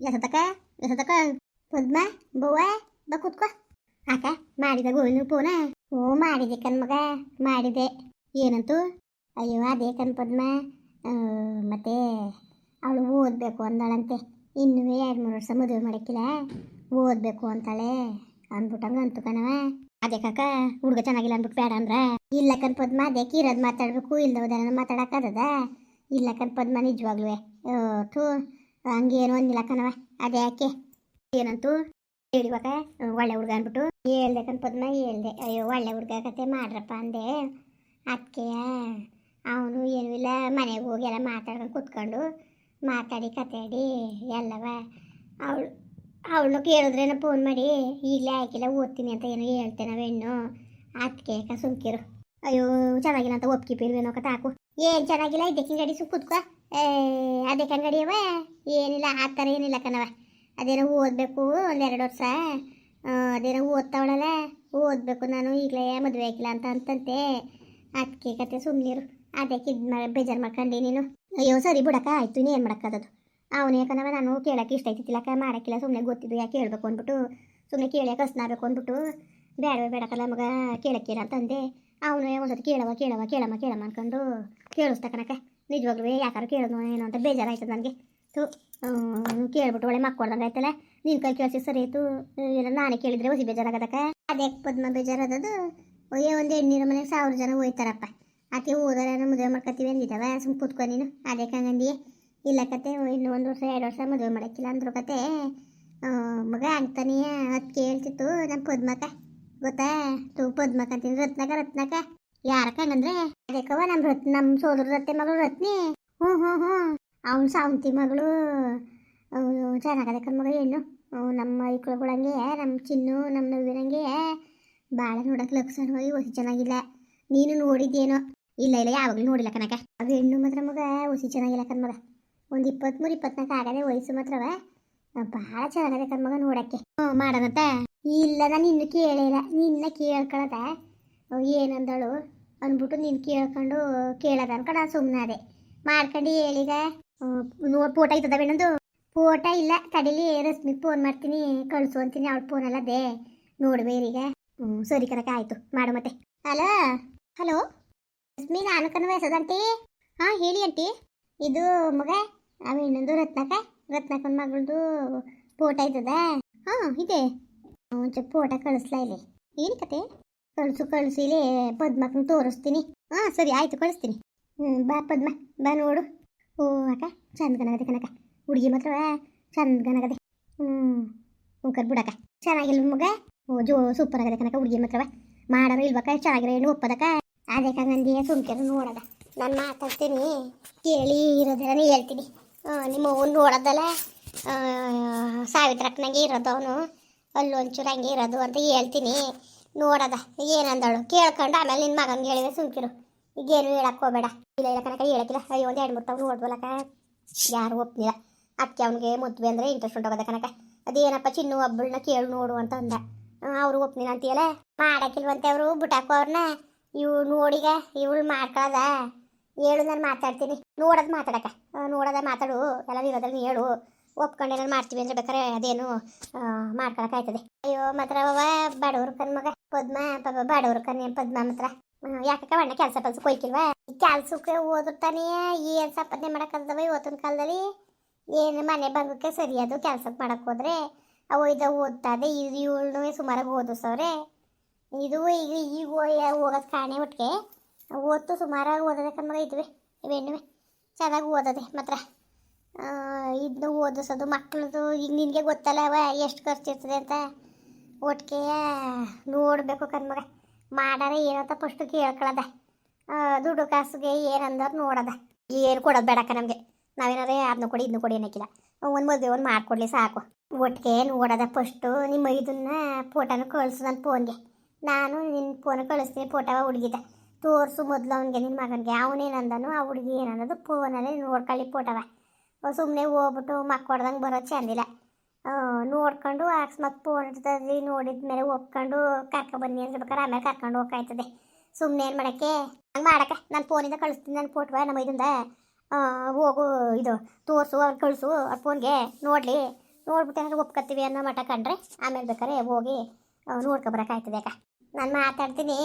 ಎಸತಕ ಎಸತಕ ಪದ್ಮ ಬವ್ವ ಬಾ ಕೂತ್ಕೋ ಆಕ ಮಾಡಿದ ಗೋವಿಂದ ಫೋನ ಹ್ಞೂ ಮಾಡಿದೆ ಕನ್ ಮಗ ಮಾಡಿದೆ ಏನಂತು ಅಯ್ಯೋ ಅದೇ ಕಣ್ ಪದ್ಮ ಮತ್ತೆ ಅವಳು ಓದಬೇಕು ಅಂದಾಳಂತೆ ಇನ್ನೂ ಎರಡು ಮೂರು ವರ್ಷ ಮದುವೆ ಮಾಡಕ್ಕಿಲ್ಲ ಓದಬೇಕು ಅಂತಾಳೆ ಅಂದ್ಬಿಟ್ಟಂಗ ಅಂತು ಕಣವ ಅದೇ ಕಾಕ ಹುಡುಗ ಚೆನ್ನಾಗಿಲ್ಲ ಅಂದ್ಬಿಟ್ಟು ಬೇಡ ಅಂದ್ರ ಇಲ್ಲ ಕಣ್ ಪದ್ಮ ಅದೇ ಇರೋದು ಮಾತಾಡ್ಬೇಕು ಇಲ್ದವದನ್ನ ಮಾತಾಡಕ್ಕಾಗದ ಇಲ್ಲ ಕಣ್ ಪದ್ಮ ನಿಜವಾಗ್ಲೂ ಥೂ ಹಂಗೇನು ಒಂದಿಲ್ಲ ಕಣವ ಅದೇ ಯಾಕೆ? ಏನಂತೂ? ಹೇಳಿವಾಗ ಒಳ್ಳೆ ಹುಡುಗ ಅಂದ್ಬಿಟ್ಟು. ಹೇಳ್ದೆ ಪದ್ಮ, ಹೇಳ್ದೆ. ಅಯ್ಯೋ, ಒಳ್ಳೆ ಹುಡುಗ ಕತೆ ಮಾಡ್ರಪ್ಪ ಅಂದೆ. ಅದಕ್ಕೆ ಅವನು ಏನೂ ಇಲ್ಲ. ಮನೆಗೆ ಹೋಗಿ ಎಲ್ಲ ಮಾತಾಡ್ಕೊಂಡು ಕೂತ್ಕೊಂಡು ಮಾತಾಡಿ ಕತಾಡಿ ಎಲ್ಲವ. ಅವಳು ಅವಳು ಕೇಳಿದ್ರೇನೋ ಫೋನ್ ಮಾಡಿ ಈಗಲೇ ಹಾಕಿಲ್ಲ ಓದ್ತೀನಿ ಅಂತ ಏನೋ ಹೇಳ್ತೇನೆ ಹೆಣ್ಣು ಅದಕ್ಕೆ ಸುಮ್ಕಿರು. ಅಯ್ಯೋ, ಚೆನ್ನಾಗಿಲ್ಲ ಅಂತ ಒಪ್ಕಿ ಪೀರ್ವೇನೋ ಕತೆ ಹಾಕು. ಏನು ಚೆನ್ನಾಗಿಲ್ಲ? ಇದಕ್ಕೆ ಗಡಿ ಸುಮ್ ಕೂತ್ಕೋ. ಏ ಅದಕ್ಕೆ ಗಡಿಯವ ಏನಿಲ್ಲ, ಆ ಥರ ಏನಿಲ್ಲ ಕಣವ ಅದೇನೋ ಓದಬೇಕು ಒಂದೆರಡು ವರ್ಷ. ಅದೇನೋ ಓದ್ತಾವಳಲ್ಲ ಓದಬೇಕು, ನಾನು ಈಗಲೇ ಮದುವೆ ಆಗಿಲ್ಲ ಅಂತ ಅಂತಂತೆ. ಅದಕ್ಕೆ ಕತೆ ಸುಮ್ಮನಿರು ಅದಕ್ಕೆ ಇದು ಮಾಡಿ ಬೇಜಾರು ಮಾಡ್ಕೊಂಡು ನೀನು. ಅಯ್ಯೋ, ಸರಿ ಬಿಡಕ್ಕ, ಆಯ್ತು, ಇನ್ನೇನು ಮಾಡೋಕ್ಕದದು. ಅವನೇ ಯಾಕಂದ್ರೆ ನಾನು ಕೇಳಕ್ಕೆ ಇಷ್ಟ ಆಯ್ತಿಲ್ಲಕ್ಕ ಮಾಡೋಕ್ಕಿಲ್ಲ ಸುಮ್ಮನೆ ಗೊತ್ತಿದ್ದು, ಯಾಕೆ ಹೇಳ್ಬೇಕು ಅಂದ್ಬಿಟ್ಟು. ಸುಮ್ಮನೆ ಕೇಳಿ ಕಸ್ನಾಗಬೇಕು ಅಂದ್ಬಿಟ್ಟು. ಬೇಡವೇ ಬೇಡಕ್ಕಲ್ಲ ಮಗ ಕೇಳಕ್ಕಿಲ್ಲ ಅಂತಂದೆ. ಅವನು ಒಂದ್ಸತಿ ಕೇಳವ ಕೇಳವ ಕೇಳಮ್ಮ ಕೇಳಮ್ಮ ಅನ್ಕೊಂಡು ಕೇಳಿಸ್ತ ಕನಕ ನಿಜವಾಗ್ಲೂ ಯಾಕಾರು ಕೇಳೋದು ಏನೋ ಅಂತ ಬೇಜಾರಾಯ್ತದೆ ನನಗೆ. ತು ಕೇಳ್ಬಿಟ್ಟು ಒಳ್ಳೆ ಮಕ್ಕೊಡ್ದಂಗೆ ಆಯ್ತಲ್ಲ? ನಿನ್ನ ಕೈ ಕೇಳಿಸಿ, ಸರಿ ಆಯಿತು ಇಲ್ಲ, ನಾನೇ ಕೇಳಿದ್ರೆ ಹೊಸಿ ಬೇಜಾರಾಗದಕ್ಕ? ಅದೇ ಪದ್ಮ ಬೇಜಾರಾದದು ಒಯ್ಯ ಒಂದು ಎಣ್ಣೀರ ಮನೆಗೆ ಸಾವಿರ ಜನ ಹೋಯ್ತಾರಪ್ಪ. ಆಕೆ ಹೋದರೆ ಮದುವೆ ಮಾಡ್ಕೊತೀವಿ ಅಂದಿದ್ದಾವ, ಸುಮ್ ಕೂತ್ಕೊ ನೀನು. ಅದೇ ಕಂಗಂದಿ ಇಲ್ಲ ಕತೆ ಇನ್ನು ಒಂದು ವರ್ಷ, ಎರಡು ವರ್ಷ ಮದುವೆ ಮಾಡೋಕ್ಕಿಲ್ಲ ಅಂದ್ರು ಕತೆ. ಮಗ ಅಂತಾನೆ ಅದು ಕೇಳ್ತಿತ್ತು ನಮ್ಮ ಪದ್ಮಕ ಗೊತ್ತಾ? ತು ಪದ್ಮಕ ಅಂತೀನಿ ರತ್ನಕ ರತ್ನಕ ಯಾರಕ್ಕ ಹಂಗಂದ್ರೆ ಅದಕ್ಕವ ನಮ್ಮ ರತ್ ನಮ್ಮ ಸೋದರ ರತ್ತೆ ಮಗಳು ರತ್ನಿ. ಹ್ಞೂ ಹ್ಞೂ ಹ್ಞೂ ಅವ್ನು ಸಾವಂತಿ ಮಗಳು. ಚೆನ್ನಾಗದೆ ಕಣ್ ಮಗ ಹೆಣ್ಣು. ನಮ್ಮ ಐಕ್ಳುಗಳಂಗೆ ನಮ್ಮ ಚಿನ್ನು ನಮ್ಮ ನವ್ವಿನಂಗೆ ಭಾಳ ನೋಡಕ್ಕೆ ಲಕ್ಷಣವಾಗಿ ಹೊಸಿ ಚೆನ್ನಾಗಿಲ್ಲ. ನೀನು ನೋಡಿದ್ದೇನೋ? ಇಲ್ಲ ಇಲ್ಲ, ಯಾವಾಗಲೂ ನೋಡಿಲ್ಲ ಕನಕ ಅದು ಹೆಣ್ಣು ಮಾತ್ರ ಮಗ, ಹುಸಿ ಚೆನ್ನಾಗಿಲ್ಲ ಕಣ್ ಮಗ. ಒಂದು ಇಪ್ಪತ್ತ್ಮೂರು ಇಪ್ಪತ್ನಾಲ್ಕು ಆಗದೆ ವಯಸ್ಸು ಮಾತ್ರವ. ಭಾಳ ಚೆನ್ನಾಗದೆ ಕಣ್ ಮಗ ನೋಡಕ್ಕೆ. ಹ್ಞೂ ಮಾಡೋದಂತ ಇಲ್ಲ, ನಾನು ಇನ್ನು ಕೇಳಿಲ್ಲ ನಿನ್ನ ಕೇಳ್ಕೊಳದ. ಏನಂದಳು? ಅಂದ್ಬಿಟ್ಟು ನೀನು ಕೇಳ್ಕೊಂಡು ಕೇಳದ ಅನ್ಕೊಂಡು ನಾನು ಸುಮ್ಮನೆ ಅದೇ. ಮಾಡ್ಕೊಂಡು ಹೇಳಿದ. ನೋಡಿ ಫೋಟೋ ಐತದ ಬೇಣಂದು? ಫೋಟೋ ಇಲ್ಲ. ಕಡೀಲಿ ರಶ್ಮಿಗೆ ಫೋನ್ ಮಾಡ್ತೀನಿ, ಕಳಿಸು ಅಂತೀನಿ. ಅವಳು ಫೋನ್ ಅಲ್ಲದೆ ನೋಡ್ಬೇರೀಗ ಹ್ಞೂ ಸರಿ ಕನಕ ಆಯಿತು. ಮಾಡು ಮತ್ತೆ. Hello hello? ರಶ್ಮಿ, ನಾನು ಕನ್ವ ವಯಸ್ಸದಂಟಿ ಹಾಂ, ಹೇಳಿ ಅಂಟಿ. ಇದು ಮಗ ಅವ ಇನ್ನೊಂದು ರತ್ನಕ? ರತ್ನಕನ ಮಗಳದು ಫೋಟೋ ಐತದ? ಹಾಂ, ಇದೆ. ಒಂಚೂರು ಫೋಟೋ ಕಳಿಸ್ಲಾ ಇಲ್ಲಿ. ಏನು ಕತೆ? ಕಳಿಸು, ಕಳಿಸಿ, ಇಲ್ಲಿ ಪದ್ಮಕ್ಕನ ತೋರಿಸ್ತೀನಿ. ಹಾಂ, ಸರಿ, ಆಯಿತು, ಕಳಿಸ್ತೀನಿ. ಹ್ಞೂ ಬಾ ಪದ್ಮ, ಬಾ ನೋಡು. ಓ, ಅಕ್ಕ ಚಂದ ಕನಗದೆ ಕನಕ ಹುಡುಗಿ ಮಾತ್ರ ಚಂದ ಕನಗದೆ ಹ್ಞೂ ಉಂಕರ್ ಬಿಡಕ್ಕ. ಚೆನ್ನಾಗಿಲ್ಲ ಮಗ? ಓ, ಜೋ ಸೂಪರ್ ಆಗದೆ ಕನಕ ಹುಡುಗಿ ಮಾತ್ರವ ಮಾಡವ ಇಲ್ವಕ್ಕ ಚೆನ್ನಾಗಿರೋ ಏನು ಒಪ್ಪದಕ್ಕ? ಅದೇ ಕಂಗಂದಿಯ ಸುಮ್ಕೆರು ನೋಡದ. ನಾನು ಮಾತಾಡ್ತೀನಿ. ಕೇಳಿ, ಇರೋದೆಲ್ಲ ಹೇಳ್ತೀನಿ. ನಿಮ್ಮ ಅವ್ನು ನೋಡೋದಲ್ಲ? ಸಾವಿತ್ರಕ್ಕನಾಗೆ ಇರೋದು ಅವನು. ಅಲ್ಲೊಂಚೂರು ಹಂಗೆ ಇರೋದು ಅಂತ ಹೇಳ್ತೀನಿ. ನೋಡದ. ಏನಂದಳು ಕೇಳ್ಕೊಂಡು ಆಮೇಲೆ ನಿನ್ನ ಮಗನಿಗೆ ಹೇಳಿದ್ರೆ ಸುಮ್ಕಿರು. ಈಗೇನು ಹೇಳಕ್ ಹೋಗಬೇಡ. ಇಲ್ಲ ಇಲ್ಲ ಕನಕ ಹೇಳಕ್ಕಿಲ್ಲ. ಅಯ್ಯೋ, ಒಂದು ಎರಡು ಮೂರು ನೋಡ್ಬೋಲಕ ಯಾರು ಒಪ್ಪಿಲ್ಲ ಅದಕ್ಕೆ ಅವನಿಗೆ ಮದುವೆ ಅಂದರೆ ಇಂಟ್ರೆಸ್ಟ್ ಉಂಟೋಗದ ಕನಕ ಅದೇನಪ್ಪ ಚಿನ್ನು ಒಬ್ಬಳನ್ನ ಕೇಳು ನೋಡು ಅಂತ ಅಂದ. ಅವರು ಒಪ್ನಿಲ್ಲ ಅಂತೀಯಲ್ಲ? ಮಾಡಕ್ಕಿಲ್ವಂತೆ ಅವರು ಬಿಟ್ಟಾಕು ಅವ್ರನ್ನ ಇವ್ ನೋಡಿಗ, ಇವಳು ಮಾಡ್ಕೊಳದ? ಹೇಳು, ನಾನು ಮಾತಾಡ್ತೀನಿ. ನೋಡೋದು ಮಾತಾಡಕ ನೋಡೋದ ಮಾತಾಡು. ಎಲ್ಲ ಇರೋದ್ರಲ್ಲಿ ಹೇಳು. ಒಪ್ಕೊಂಡು ಏನಾರು ಮಾಡ್ತೀವಿ ಅಂದ್ರೆ ಬೇಕಾರೆ ಅದೇನು ಮಾಡ್ಕೊಳಕಾಯ್ತದೆ ಅಯ್ಯೋ, ಮಾತ್ರ ಅವ ಬಡವ್ರ ಕನ್ ಮಗ. ಪದ್ಮ, ಪಾಪ ಬಡವ್ರ ಕನ್ ಪದ್ಮ ಮಾತ್ರ. ಯಾಕಕ್ಕ ಬಣ್ಣ ಕೆಲಸ ಪಲ್ಸ ಕೊಯ್ಕಿಲ್ವಾ? ಕೆಲ್ಸಕ್ಕೆ ಓದಿರ್ತಾನೆ ಏನು ಸಂಪಾದನೆ ಮಾಡಕ್ಕಲ್ದವ ಇವತ್ತಿನ ಕಾಲದಲ್ಲಿ? ಏನು ಮನೆ ಬಂಗಕ್ಕೆ ಸರಿಯಾದ ಕೆಲ್ಸಕ್ಕೆ ಮಾಡಕ್ಕೆ ಹೋದ್ರೆ? ಅವು ಇದು ಓದ್ತಾ ಇದೆ ಇವಳನ್ನೂ ಸುಮಾರಾಗಿ ಓದಿಸವ್ರೆ. ಇದು ಈಗ ಈಗ ಹೋಗೋದ್ ಕಾಣೆ ಒಟ್ಟಿಗೆ ಓದ್ತು ಸುಮಾರಾಗಿ ಓದೋದೆ ಕಣ್ಮಗ ಇದ್ವಿ ಇವೆಣ್ಣುವೆ ಚೆನ್ನಾಗಿ ಓದೋದೆ ಮಾತ್ರ. ಇದನ್ನ ಓದಿಸೋದು ಮಕ್ಕಳದು ಈಗ ನಿನಗೆ ಗೊತ್ತಲ್ಲ ಅವ ಎಷ್ಟು ಖರ್ಚಿರ್ತದೆ ಅಂತ? ಒಟ್ಟಿಗೆ ನೋಡಬೇಕು ಕಣ್ಮಗ ಮಾಡಾರ ಏನಂತ ಫಸ್ಟು ಕೇಳ್ಕೊಳದ. ದುಡ್ಡು ಕಾಸುಗೆ ಏನಂದ್ರೆ ನೋಡೋದ. ಏನು ಕೊಡೋದು ಬೇಡಕ್ಕ ನಮಗೆ. ನಾವೇನಾರೇ ಅದನ್ನ ಕೊಡಿ ಇದನ್ನು ಕೊಡಿ ಅನ್ನಕ್ಕಿಲ್ಲ ಒಂದು ಮದುವೆ ಒಂದು ಮಾಡಿಕೊಡ್ಲಿ ಸಾಕು. ಒಟ್ಟಿಗೆ ನೋಡೋದ ಫಸ್ಟು ನಿಮ್ಮ ಇದನ್ನ ಫೋಟೋನ ಕಳಿಸು ನನ್ನ ಫೋನ್ಗೆ ನಾನು ನಿನ್ನ ಫೋನ್ ಕಳಿಸ್ತೀನಿ ಫೋಟೋ ಹುಡುಗಿದ. ತೋರಿಸು ಮೊದಲು ಅವನಿಗೆ ನಿನ್ನ ಮಗನಿಗೆ. ಅವನೇನಂದನು ಆ ಹುಡುಗಿ ಏನಂದದು ಫೋನಲ್ಲಿ ನೋಡ್ಕೊಳ್ಳಿ ಫೋಟೋವ ಸುಮ್ಮನೆ ಹೋಗ್ಬಿಟ್ಟು ಮಕ್ಕಳ್ದಂಗೆ ಬರೋ ಚೆಂದಿಲ್ಲ ನೋಡ್ಕೊಂಡು ಅಕಸ್ಮಾತ್ ಫೋನ್ ಇರ್ತದೆ ನೋಡಿದ ಮೇಲೆ ಒಪ್ಕೊಂಡು ಕರ್ಕೊ ಬನ್ನಿ ಅಂತ ಬೇಕಾದ್ರೆ ಆಮೇಲೆ ಕರ್ಕೊಂಡು ಹೋಗ್ಕಾಯ್ತದೆ. ಸುಮ್ಮನೆ ಏನು ಮಾಡೋಕ್ಕೆ? ಹಂಗೆ ಮಾಡಕ್ಕೆ. ನಾನು ಫೋನಿಂದ ಕಳಿಸ್ತೀನಿ ನನ್ನ ಫೋಟೋ ನಮ್ಮ ಇದರಿಂದ. ಹೋಗು, ಇದು ತೋರಿಸು ಅವ್ರು ಕಳಿಸು, ಅವ್ರ ಫೋನ್ಗೆ ನೋಡಲಿ. ನೋಡ್ಬಿಟ್ಟು ಏನಾದ್ರು ಒಪ್ಕೊತೀವಿ ಅನ್ನೋ ಮಠ ಕಂಡ್ರೆ ಆಮೇಲೆ ಬೇಕಾರೆ ಹೋಗಿ ನೋಡ್ಕೊಬರಕ್ಕಾಯ್ತದೆ ಅಕ್ಕ. ನಾನು ಮಾತಾಡ್ತೀನಿ.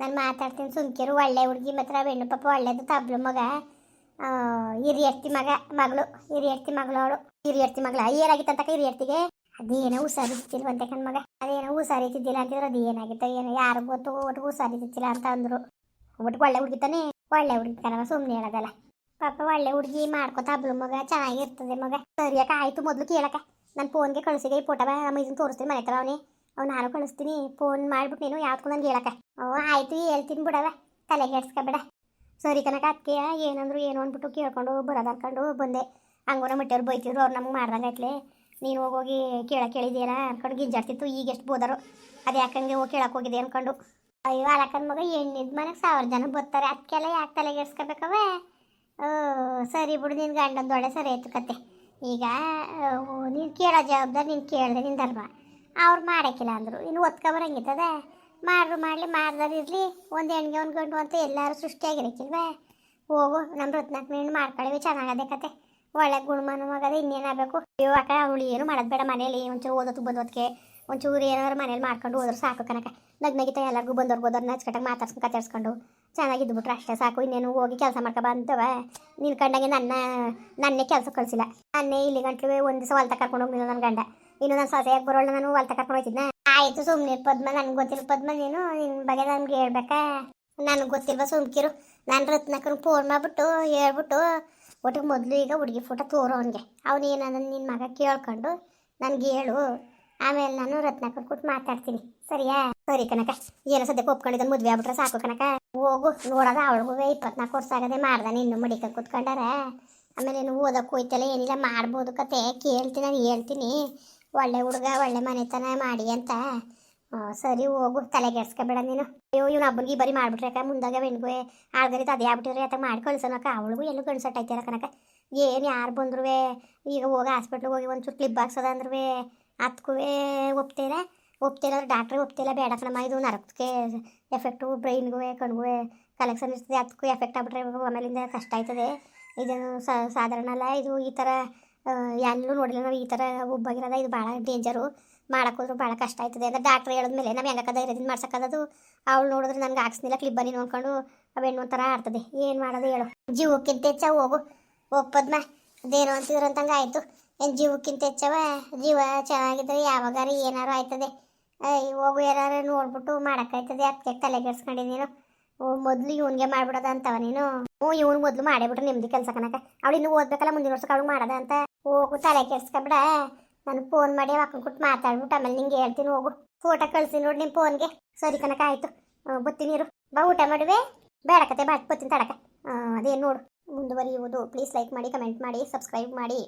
ನಾನು ಮಾತಾಡ್ತೀನಿ. ಸುಮ್ಕಿರು ಒಳ್ಳೆ ಹುಡುಗಿ ಮಾತ್ರ ಹೆಣ್ಣು ಪಾಪ ಒಳ್ಳೇದು ತಬ್ಲು ಮಗ. ಹಿರಿಯರ್ತಿ ಮಗ, ಮಗಳು ಹಿರಿಯರ್ತಿ ಮಗಳು ಅವಳು. ಹಿರಿಯರ್ತಿ ಮಗಳ ಏನಾಗಿತ್ತಂತಕ ಹಿರಿಯರ್ತಿಗೆ ಅದೇನೋ ಹುಷಾರಿದ್ದಿಲ್ವಂತೆ ಕಣ್ ಮಗ. ಅದೇನೋ ಹುಷಾರಿದ್ದಿಲ್ಲ ಅಂತಿದ್ರು ಅದು ಏನಾಗಿತ್ತು ಏನೋ ಯಾರು ಗೊತ್ತು ಒಟ್ಟು ಹುಷಾರಿದ್ದಿಲ್ಲ ಅಂತ ಅಂದ್ರು. ಒಟ್ಟು ಒಳ್ಳೆ ಹುಡುಗಿ ತಾನೇ, ಒಳ್ಳೆ ಹುಡುಗಿ ಕಣವ ಸುಮ್ಮನೆ ಹೇಳೋದಲ್ಲ. ಪಾಪ ಒಳ್ಳೆ ಹುಡುಗಿ ಮಾಡ್ಕೊತ ಹಬ್ಳು ಮಗ, ಚೆನ್ನಾಗಿರ್ತದೆ ಮಗ. ಸರಿಯಾಕ ಆಯ್ತು ಮೊದಲು ಕೇಳಕ ನಾನು ಫೋನ್ಗೆ ಕಳಿಸಿದೆ, ಈ ಫೋಟೋ ನಮ್ಮ ಇದನ್ನ ತೋರಿಸ್ತೀನಿ ಮನೆ ಅವನೇ. ಅವ್ನು ನಾನು ಕಳಿಸ್ತೀನಿ ಫೋನ್ ಮಾಡ್ಬಿಟ್ಟು ನೀನು ಯಾವ್ದಕ್ಕೂ ನನಗೆ ಹೇಳಕ ಓ, ಆಯ್ತು ಹೇಳ್ತೀನಿ ಬಿಡವ ತಲೆಗೆ ಕೆಡ್ಸ್ಕೊಬೇಡ ಸರಿ ಕನಕ ಅದಕ್ಕೆ ಏನಂದ್ರು ಏನು ಅಂದ್ಬಿಟ್ಟು ಕೇಳ್ಕೊಂಡು ಬರೋದು ಅನ್ಕೊಂಡು ಬಂದೆ. ಹಂಗೋನ ಮಟ್ಟವ್ರು ಬೈತಿದ್ರು, ಅವ್ರು ನಮ್ಗೆ ಮಾಡ್ದಂಗೈತ್ಲೆ ನೀನು ಹೋಗೋಗಿ ಕೇಳಕ್ಕೆ ಕೇಳಿದ್ದೀರಾ ಅನ್ಕೊಂಡು ಗಿಂಜಾಡ್ತಿತ್ತು, ಈಗ ಎಷ್ಟು ಬೋದರು. ಅದು ಯಾಕಂಗೆ ಹೋಗಿ ಕೇಳಕ್ಕೆ ಹೋಗಿದೆ ಅನ್ಕೊಂಡು. ಅಯ್ಯೋ ಅಲಕ್ಕನ ಮಗ ಎಣ್ಣಿದ ಮನೆಗೆ ಸಾವಿರ ಜನ ಬರ್ತಾರೆ ಅದಕ್ಕೆಲ್ಲ ಯಾಕೆ ಓ, ಸರಿ ಬಿಡು ನಿನ್ನ ಗಂಡನ ದೊಡ್ಡ ಸರಿ ಆಯ್ತು ಕತೆ ಈಗ ನೀನು ಕೇಳೋ ಜವಾಬ್ದಾರಿ ನೀನು ಕೇಳಿದೆ ಧರ್ಮ ಅವ್ರು ಮಾಡೋಕ್ಕಿಲ್ಲ ಅಂದರು. ಇನ್ನು ಒತ್ಕೊಬರಂಗಿತ್ತದ ಮಾಡ್ರು ಮಾಡಲಿ ಮಾಡ್ದಾರ ಇರಲಿ. ಒಂದು ಹೆಣ್ಗೆ ಒಂದು ಗಂಡು ಅಂತ ಎಲ್ಲರೂ ಸೃಷ್ಟಿಯಾಗಿರಕ್ಕಿಲ್ವೇ ಹೋಗು ನಮ್ಮ ರತ್ನಾಕ್ ನೀನು ಮಾಡ್ಕೊಳ್ಳಿ ಚೆನ್ನಾಗದೆ ಕತೆ. ಒಳ್ಳೆ ಗುಣಮಾನ ಮಗದ ಇನ್ನೇನಾಗಬೇಕು ಅಯ್ಯೋ ಅಕ್ಕ, ಅವಳು ಏನು ಮಾಡೋದು ಬೇಡ ಮನೇಲಿ ಒಂಚೂರು ಓದೋದು ಬಂದೋದಕ್ಕೆ ಒಂಚೂರು ಏನಾದ್ರು ಮನೇಲಿ ಮಾಡ್ಕೊಂಡು ಹೋದ್ರೆ ಸಾಕು ಕನಕ ನಗ್ನಗಿತ ಎಲ್ಲರಿಗೂ ಬಂದವ್ರು ಬಂದವ್ರನ್ನ ಹಚ್ಕಟ್ಟಾಗ ಮಾತಾಡ್ಸ್ಕೊಂಡು ಕತ್ತಾಡ್ಸ್ಕೊಂಡು ಚೆನ್ನಾಗಿದ್ಬಿಟ್ರೆ ಅಷ್ಟೇ ಸಾಕು. ಇನ್ನೇನು ಹೋಗಿ ಕೆಲಸ ಮಾಡ್ಕೊ ಬಂದವ ನಿನ್ ಕಂಡಂಗೆ ನನ್ನ, ನನ್ನೇ ಕೆಲಸ ಕಳಿಸಿಲ್ಲ. ನನ್ನೇ ಇಲ್ಲಿ ಗಂಟ್ಲು ಒಂದು ದಿವಸ ಹೊಲ್ತ ಕರ್ಕೊಂಡು ಹೋಗಿ ನನ್ನ ಗಂಡ. ಇನ್ನು ನಾನು ಸೊಸೆಯಾಗಿ ಬರೋಲ್ಲ ನಾನು ಹೊಲ್ತ ಕರ್ಕೊಂಡು ಹೋಗ್ತಿದ್ನ ಆಯಿತು ಸುಮ್ನೆ ಪದ್ಮ, ನನಗೆ ಗೊತ್ತಿಲ್ಲ ಪದ್ಮ ನೀನು ನಿನ್ನ ಬಗ್ಗೆ ನನ್ಗೆ ಹೇಳ್ಬೇಕಾ? ನನಗೆ ಗೊತ್ತಿಲ್ವ ಸುಮ್ಕಿರು? ನಾನು ರತ್ನಕ್ಕನ ಫೋನ್ ಮಾಡ್ಬಿಟ್ಟು ಹೇಳ್ಬಿಟ್ಟು ಒಟ್ಟಿಗೆ ಮೊದಲು ಈಗ ಹುಡುಗಿ ಫೋಟೋ ತೋರೋ ಅವನಿಗೆ. ಅವನು ಏನಂದ್ರೆ ನಿನ್ನ ಮಗ ಕೇಳ್ಕೊಂಡು ನನಗೆ ಹೇಳು. ಆಮೇಲೆ ನಾನು ರತ್ನಾಕರ್ ಕೊಟ್ಟು ಮಾತಾಡ್ತೀನಿ. ಸರಿಯಾ? ಸರಿ ಕನಕ ಏನೋ ಸದ್ಯಕ್ಕೆ ಒಪ್ಕೊಂಡಿದ್ದ ಮದುವೆ ಆಗ್ಬಿಟ್ರೆ ಸಾಕು ಕನಕ ಹೋಗು, ನೋಡೋದ ಅವಳಿಗೂ ಇಪ್ಪತ್ನಾಲ್ಕು ವರ್ಷ ಆಗದೆ ಮಾಡ್ದಾನೆ ಇನ್ನು ಮಡಿಕ ಕೂತ್ಕೊಂಡಾರ. ಆಮೇಲೆ ಏನು ಓದಕ್ಕೆ ಹೋಯ್ತಲ್ಲ, ಏನಿಲ್ಲ, ಮಾಡ್ಬೋದು ಕತೆ. ಕೇಳ್ತೀನಿ, ನಾನು ಹೇಳ್ತೀನಿ. ಒಳ್ಳೆ ಹುಡುಗ, ಒಳ್ಳೆ ಮನೆತನ ಮಾಡಿ ಅಂತ. ಸರಿ ಹೋಗು ತಲೆಗೆಡ್ಸ್ಕೊಬೇಡ ನೀನು. ಅಯ್ಯೋ, ಇವ್ನ ಹಬ್ಬನಿಗೆ ಬರೀ ಮಾಡ್ಬಿಟ್ರೆ ಅಕ್ಕ, ಮುಂದಾಗ ಬೆಣ್ಗುವೆ ಆಳ್ಗರಿತ ಅದೇ ಆಗ್ಬಿಟ್ಟಿರಿ ಅಥವಾ ಮಾಡಿ ಕಳ್ಸೋಣಕ್ಕ ಅವಳಿಗೂ ಎಲ್ಲೂ ಗಂಡ್ಸಟ್ಟೈತಿರ ಕನಕ ಏನು ಯಾರು ಬಂದ್ರು ಈಗ ಹೋಗಿ ಹಾಸ್ಪಿಟ್ಲಿಗೆ ಹೋಗಿ ಒಂಚೂರು ಕ್ಲಿಪ್ ಹಾಕ್ಸೋದ ಅಂದ್ರೂ ಅದಕ್ಕೂ ಒಪ್ತೀರ? ಒಪ್ತಿಲ್ಲ ಡಾಕ್ಟ್ರಿಗೆ ಒಪ್ತಿಲ್ಲ ಬೇಡ ಕಣಮ್ಮ, ಇದು ನರಕಕ್ಕೆ ಎಫೆಕ್ಟು ಬ್ರೈನ್ಗೂ ಕಣ್ಗೂ ಕಲೆಕ್ಷನ್ ಇರ್ತದೆ. ಅದಕ್ಕೂ ಎಫೆಕ್ಟ್ ಆಗ್ಬಿಟ್ರೆ ಆಮೇಲಿಂದ ಕಷ್ಟ ಆಯ್ತದೆ. ಇದು ಸ- ಸಾಧಾರಣ ಅಲ್ಲ, ಇದು ಈ ಥರ ಎಲ್ಲೂ ನೋಡಿಲ್ಲ ನಾವು ಈ ಥರ ಒಬ್ಬಾಗಿರೋದ, ಇದು ಭಾಳ ಡೇಂಜರು, ಮಾಡೋಕ್ಕೋದ್ರು ಭಾಳ ಕಷ್ಟ ಆಯ್ತದೆ. ಅಂದರೆ ಡಾಕ್ಟ್ರ್ ಹೇಳಿದ್ಮೇಲೆ ನಾವು ಹೆಂಗಕ್ಕ ಧೈರ್ಯದಿಂದ ಮಾಡ್ಸಕ್ಕದದು. ಅವಳು ನೋಡಿದ್ರೆ ನನಗೆ ಹಾಕ್ಸ್ನಿಲ್ಲ ಕ್ಲಿಪ್ ಬನ್ನಿ ನೋಡ್ಕೊಂಡು ಅವೆಣ್ಣು ಒಂಥರ ಆಡ್ತದೆ. ಏನು ಮಾಡೋದು ಹೇಳು. ಜೀವಕ್ಕಿಂತ ಹೆಚ್ಚ ಹೋಗು. ಒಪ್ಪದ್ಮ. ಅದೇನು ಅಂತಿದ್ರು ಅಂತಂಗೆ ಆಯಿತು. ಏನು ಜೀವಕ್ಕಿಂತ ಹೆಚ್ಚವ ಜೀವ ಚೆನ್ನಾಗಿದ್ರೆ ಯಾವಾಗಾರ ಏನಾರು ಆಯ್ತದೆ. ಹೋಗು ಏನಾರು ನೋಡ್ಬಿಟ್ಟು ಮಾಡೋಕ್ಕಾಯ್ತದೆ ಅದಕ್ಕೆ ತಲೆಗೆಡ್ಸ್ಕೊಂಡಿ ನೀನು. ಓ, ಮೊದಲು ಇವನಿಗೆ ಮಾಡ್ಬಿಡೋದ ಅಂತವ ನೀನು. ಹ್ಞೂ, ಇವ್ನು ಮೊದಲು ಮಾಡೇಬಿಟ್ರೆ ನಿಮ್ದು ಕೆಲಸ ಕನಕ ಅವಳು ಇನ್ನೂ ಓದ್ಬೇಕಲ್ಲ, ಮುಂದಿನ ವರ್ಷಕ್ಕೆ ಅವಳು ಮಾಡೋದ ಅಂತ. ಹೋಗು, ತಲೆ ಕೆಡ್ಸ್ಕೊಬೇಡ ನಾನು ಫೋನ್ ಮಾಡಿ ಅಕ್ಕನ ಕೊಟ್ಟು ಮಾತಾಡ್ಬಿಟ್ಟು ಆಮೇಲೆ ನಿಂಗೆ ಹೇಳ್ತೀನಿ, ಹೋಗು. ಫೋಟೋ ಕಳ್ಸಿ ನೋಡಿ ನಿಮ್ಮ ಫೋನ್ಗೆ ಸರಿ ಕನಕ ಆಯಿತು. ಬತ್ತೀನಿ ಇರು ಬಾ, ಊಟ ಮಾಡುವೆ. ಬೇಡ ಕತೆ ಬಾಟ್ ಬತ್ತೀನಿ ತಡಕ. ಅದೇನು ನೋಡು. ಮುಂದುವರಿಯುವುದು. ಪ್ಲೀಸ್ ಲೈಕ್ ಮಾಡಿ ಕಮೆಂಟ್ ಮಾಡಿ ಸಬ್ಸ್ಕ್ರೈಬ್ ಮಾಡಿ.